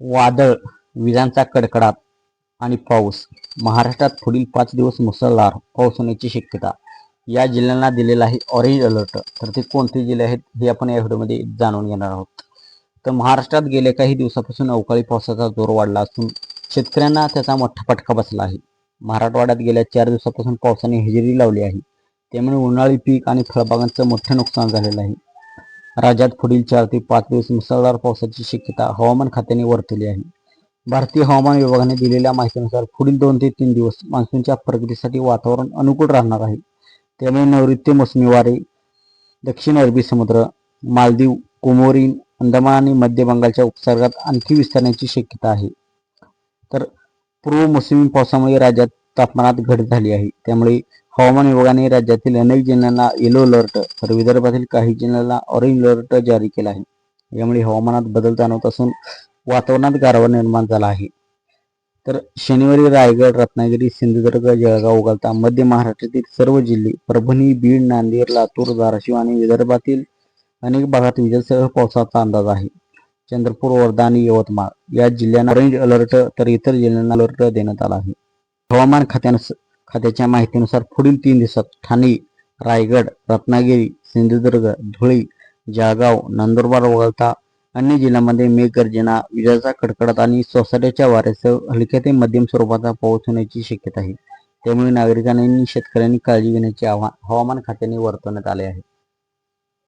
वादळ विजांचा कडकडाट आणि पाऊस. महाराष्ट्रात पुढील पाच दिवस मुसळधार पाऊस होण्याची शक्यता. या जिल्ह्यांना दिलेला आहे ऑरेंज अलर्ट तर ते कोणते जिल्हे आहेत हे आपण या व्हिडिओमध्ये जाणून घेणार आहोत. तर महाराष्ट्रात गेल्या काही दिवसापासून अवकाळी पावसाचा जोर वाढला असून शेतकऱ्यांना त्याचा मोठा फटका बसला आहे. मराठवाड्यात गेल्या चार दिवसापासून पावसाने हजेरी लावली आहे. त्यामुळे उन्हाळी पीक आणि फळबागांचं मोठं नुकसान झालेलं आहे. राज्यात पुढील चार ते पाच दिवस मुसळधार पावसाची शक्यता हवामान खात्याने वर्तवली आहे. भारतीय हवामान विभागाने दिलेल्या माहितीनुसार पुढील दोन ते तीन दिवस मान्सूनच्या प्रगतीसाठी वातावरण अनुकूल राहणार आहे. त्यामुळे नैऋत्य मोसमी वारे दक्षिण अरबी समुद्र मालदीव कोमोरीन अंदमान आणि मध्य बंगालच्या उपसर्गात आणखी विस्तारण्याची शक्यता आहे. तर पूर्व मोसमी पावसामुळे राज्यात तापमानात घट झाली आहे. त्यामुळे हवामान विभागाने राज्यातील अनेक जिल्ह्यांना येलो अलर्ट तर विदर्भातील काही जिल्ह्यांना ऑरेंज अलर्ट जारी केला आहे. यामुळे हवामानात बदल जाणवत असून वातावरणात गारवा निर्माण झाला आहे. तर शनिवारी रायगड रत्नागिरी सिंधुदुर्ग जळगाव वगळता मध्य महाराष्ट्रातील सर्व जिल्हे परभणी बीड नांदेड लातूर धाराशिव आणि विदर्भातील अनेक भागात विजेसह पावसाचा अंदाज आहे. चंद्रपूर वर्धा आणि यवतमाळ या जिल्ह्यांना ऑरेंज अलर्ट तर इतर जिल्ह्यांना अलर्ट देण्यात आला आहे. हवामान खात्यानुसार खात्याच्या माहितीनुसार पुढील तीन दिवसात ठाणे रायगड रत्नागिरी सिंधुदुर्ग धुळे जळगाव नंदुरबार वगळता अन्य जिल्ह्यांमध्ये मेघगर्जना विजाचा कडकडाट आणि सोसाट्याच्या वाऱ्यासह हलक्या ते मध्यम स्वरूपाचा पाऊस होण्याची शक्यता आहे. त्यामुळे नागरिकांनी शेतकऱ्यांनी काळजी घेण्याचे आवाहन हवामान खात्याने वर्तवण्यात आले आहे.